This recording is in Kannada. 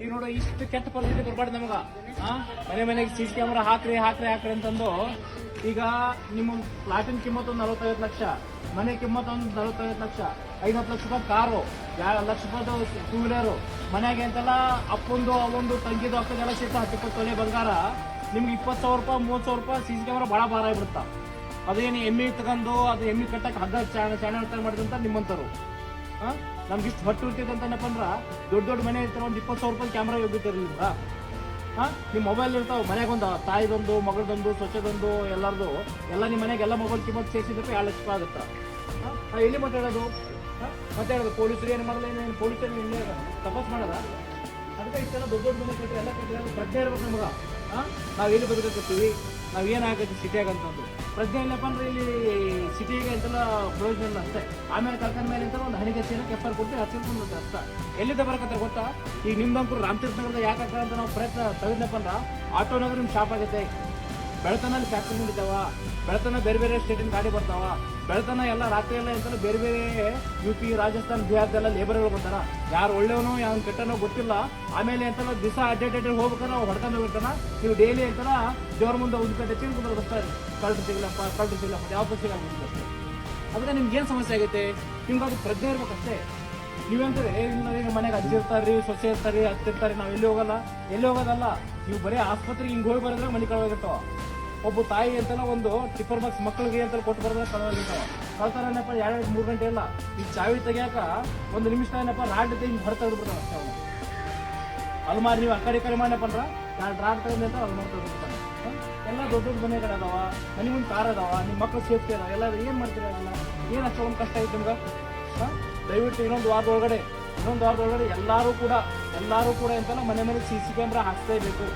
ಈಗ ನೋಡು, ಇಷ್ಟು ಕೆಟ್ಟ ಪರಿಸ್ಥಿತಿ ಬರ್ಬಾರ್ದು ನಮಗ? ಮನೆ ಮನೆಗೆ ಸಿ ಸಿ ಕ್ಯಾಮ್ರಾ ಹಾಕ್ರಿ ಹಾಕ್ರಿ ಹಾಕ್ರಿ ಅಂತಂದು. ಈಗ ನಿಮ್ಮ ಫ್ಲಾಟಿನ ಕಿಮ್ಮತ್ ಒಂದು ನಲವತ್ತೈವತ್ತು ಲಕ್ಷ, ಮನೆ ಕಿಮ್ಮತ್ ಒಂದು ನಲವತ್ತೈವತ್ತು ಲಕ್ಷ, ಐವತ್ತು ಲಕ್ಷ ರೂಪಾಯಿ ಕಾರು ಎರಡು ಲಕ್ಷ ರೂಪಾಯಿ ಟೂ ವೀಲರು ಮನೆಗೆ ಅಂತೆಲ್ಲ ಅಪ್ಪಂದು, ಅವೊಂದು, ತಂಗಿದು ಅಕ್ಕದೆಲ್ಲ ಸಿಕ್ಕ ಹತ್ತು ತೊಲೆ ಬಂಗಾರ. ನಿಮ್ಗೆ ಇಪ್ಪತ್ತು ಸಾವಿರ ರೂಪಾಯಿ, ಮೂವತ್ತು ಸಾವಿರ ರೂಪಾಯಿ ಸಿ ಸಿ ಕ್ಯಾಮ್ರಾ ಭಾಳ ಭಾರ ಆಗ್ಬಿಡುತ್ತಾ? ಅದೇನು ಎಮ್ಮಿ ತಗೊಂಡು, ಅದು ಎಮ್ಮಿ ಕಟ್ಟಕ್ಕೆ ಹಗ್ಗ ಚಾಣ ಚಾಣ ಮಾಡಿದಂತ ನಿಮ್ಮಂತರು ನಮ್ಗೆ ಇಷ್ಟು ಹೊಟ್ಟು ಇರ್ತೈತೆ ಅಂತನಪ್ಪ ಅಂದ್ರೆ ದೊಡ್ಡ ದೊಡ್ಡ ಮನೆ ಇರ್ತಾರೆ ಒಂದು ಇಪ್ಪತ್ತು ಸಾವಿರ ರೂಪಾಯಿ ಕ್ಯಾಮ್ರಾ ಹೋಗಿರ್ತಾರೆ ನಿಮ್ಗೆ. ಹಾಂ ನಿಮ್ಮ ಮೊಬೈಲ್ ಇರ್ತಾವೆ, ಮನೆಗೊಂದು ತಾಯಿದೊಂದು ಮಗಳದೊಂದು ಸ್ವಚ್ಛದೊಂದು ಎಲ್ಲರದು, ಎಲ್ಲ ನಿಮ್ಮ ಮನೆಗೆ ಎಲ್ಲ ಮೊಬೈಲ್ ಕಿಮ್ಮತ್ತು ಸೇರಿಸಿದ್ರೆ ಎರಡು ಲಕ್ಷ ರೂಪಾಯಿ ಹಾಂ ಎಲ್ಲಿ ಮಾತಾಡೋದು ಹಾ? ಮಾತಾಡೋದು ಪೊಲೀಸರು ಏನು ಮಾಡಲ್ಲ ಏನು ಪೊಲೀಸರು ಇಲ್ಲ ತಪಾಸ್ ಮಾಡದ? ಅದಕ್ಕೆ ಇಷ್ಟೆಲ್ಲ ದೊಡ್ಡ ದೊಡ್ಡ ಮನೆ ಕಟ್ಟಿ ಎಲ್ಲ ಕಟ್ಟಿ ಎಲ್ಲ ಪ್ರಜ್ಞೆ ಇರ್ಬೇಕು ನಮಗ. ಹಾಂ ನಾವು ಎಲ್ಲಿ ಬದುಕತ್ತೀವಿ ನಾವ್ ಏನಾಗುತ್ತೆ ಆಗತ್ತೆ ಸಿಟಿಯಾಗ ಅಂತಂದು ಪ್ರಜ್ಞೆ ಇಲ್ಲಪ್ಪ ಅಂದ್ರೆ ಇಲ್ಲಿ ಸಿಟಿಗೆ ಅಂತೆಲ್ಲ ಪ್ರಯೋಜನ ಇಲ್ಲ ಅಷ್ಟೇ. ಆಮೇಲೆ ಕರ್ಕೊಂಡ ಮೇಲೆ ಅಂತ ಒಂದು ಹಣಿಗೆ ಸೀನ ಕೆಪ್ಪರ್ ಕೊಟ್ಟು ಹಚ್ಚಿರ್ಕೊಂಡು ಅರ್ಥ ಎಲ್ಲಿಂದ ಬರಕತ್ತ ಗೊತ್ತಾ? ಈಗ ನಿಮ್ದಂಕರು ರಾಮತೀರ್ಥ ನಗರದ ಯಾಕೆ ಅಂತ ನಾವು ಪ್ರಯತ್ನ ತಗದಪ್ಪ ಅಂದ್ರೆ ಆಟೋ ನಗರ ನಿಮ್ ಶಾಪ್ ಆಗೈತೆ ಬೆಳತನಲ್ಲಿ ಫ್ಯಾಕ್ಟ್ರಿ ನಡೀತಾವ ಬೆಳತನ ಬೇರೆ ಬೇರೆ ಸ್ಟೇಟಿನ ಗಾಡಿ ಬರ್ತಾವ, ಬೆಳತನ ಎಲ್ಲ ರಾತ್ರಿ ಎಲ್ಲ ಅಂತ ಬೇರೆ ಬೇರೆ ಯು ಪಿ ರಾಜಸ್ಥಾನ್ ಬಿಹಾರದೆಲ್ಲ ಲೇಬರ್ಗಳು ಬರ್ತಾರ ಯಾರು ಒಳ್ಳೆಯವನು ಯಾವ ಕೆಟ್ಟನೋ ಗೊತ್ತಿಲ್ಲ. ಆಮೇಲೆ ಎಂತೆಲ್ಲ ದಿವಸ ಅಡ್ಡ ಹೋಗ್ಬೇಕಾದ್ರೆ ಹೊಡೆತನ ಹೊಡ್ಕೊಂಡು ಹೋಗಿರ್ತಾನ ನೀವು ಡೈಲಿ ಎಂತೆಲ್ಲ ದೇವ್ರ ಮುಂದೆ ಒಂದು ಕಟ್ಟೆ ತಿನ್ಕೊಂಡು ಬರ್ತಾರೆ ಕಳ್ಳು ಸಿಗಲಪ್ಪ ಕಳ್ಳು ಸಿಗಲಪ್ಪ ಯಾವ ಸಿಗಲ್ಲ ಅದಕ್ಕೆ ನಿಮ್ಗೆ ಏನು ಸಮಸ್ಯೆ ಆಗೈತೆ? ನಿಮ್ಗೆ ಅದು ಪ್ರಜ್ಞೆ ಇರ್ಬೇಕಷ್ಟೇ. ನೀವೇಂತಾರೆ ಈಗ ಮನೆಗೆ ಅಜ್ಜಿ ಇರ್ತಾರ್ರಿ, ಸೊಸೆ ಇರ್ತಾರ್ರಿ ಹತ್ತಿರ್ತಾರೆ ನಾವು ಎಲ್ಲಿ ಹೋಗಲ್ಲ? ಎಲ್ಲಿ ಹೋಗೋದಲ್ಲ? ನೀವು ಬರೀ ಆಸ್ಪತ್ರೆಗೆ ಹಿಂಗೆ ಹೋಗಿ ಬರೋದ್ರೆ ಮನೆ ಕಳವಾಗಿರ್ತಾವ ಒಬ್ಬ ತಾಯಿ ಅಂತೆಲ್ಲ ಒಂದು ಟಿಫರ್ ಬಾಕ್ಸ್ ಮಕ್ಕಳಿಗೆ ಅಂತ ಕೊಟ್ಟು ಬರೋದ್ರೆ ಕಳವಾಗಿರ್ತಾವ ಕಳ್ತಾರ ಏನಪ್ಪ ಎರಡು ಮೂರು ಗಂಟೆ ಇಲ್ಲ. ಈ ಚಾವಿ ತೆಗಿಯಾಕ ಒಂದು ನಿಮಿಷ ಏನಪ್ಪ ರಾಡ್ ಹಿಂಗೆ ಹೊರ ತೆಗೆದ್ಬಿಡ್ತಾವ ಅಷ್ಟೇ ಅವನು. ಅಲ್ಮಾರಿ ನೀವು ಆ ಕಡೆ ಕಡೆ ಮಾಡಪ್ಪ ಅಂದ್ರೆ ನಾನು ರಾಡ್ ತಗೊಂಡೆ ಅಂತ ಅಲ್ಮಾರಿ ತೆಗೆದ್ಬಿಡ್ತಾನೆ ಎಲ್ಲ ದೊಡ್ಡ ದೊಡ್ಡ ಮನೆಗಳು ಅದಾವ, ಮನೆ ಮುಂದೆ ಕಾರ್ ಅದಾವ ನಿಮ್ಮ ಮಕ್ಕಳು ಸೇಫ್ಟಿ ಅದಾವ, ಎಲ್ಲ ಏನು ಮಾಡ್ತೀರ ಅದನ್ನ ಏನು ಅಷ್ಟೊಂದು ಕಷ್ಟ ಐತೆ ನಿಮ್ಗೆ? ದಯವಿಟ್ಟು ಇನ್ನೊಂದು ವಾರದೊಳಗಡೆ ಇನ್ನೊಂದು ವಾರದೊಳಗಡೆ ಎಲ್ಲರೂ ಕೂಡ ಎಲ್ಲರೂ ಕೂಡ ಎಂತಲ್ಲ ಮನೆ ಮನೆ ಸಿ ಸಿ ಕ್ಯಾಮ್ರಾ ಹಾಕ್ಸಲೇಬೇಕು.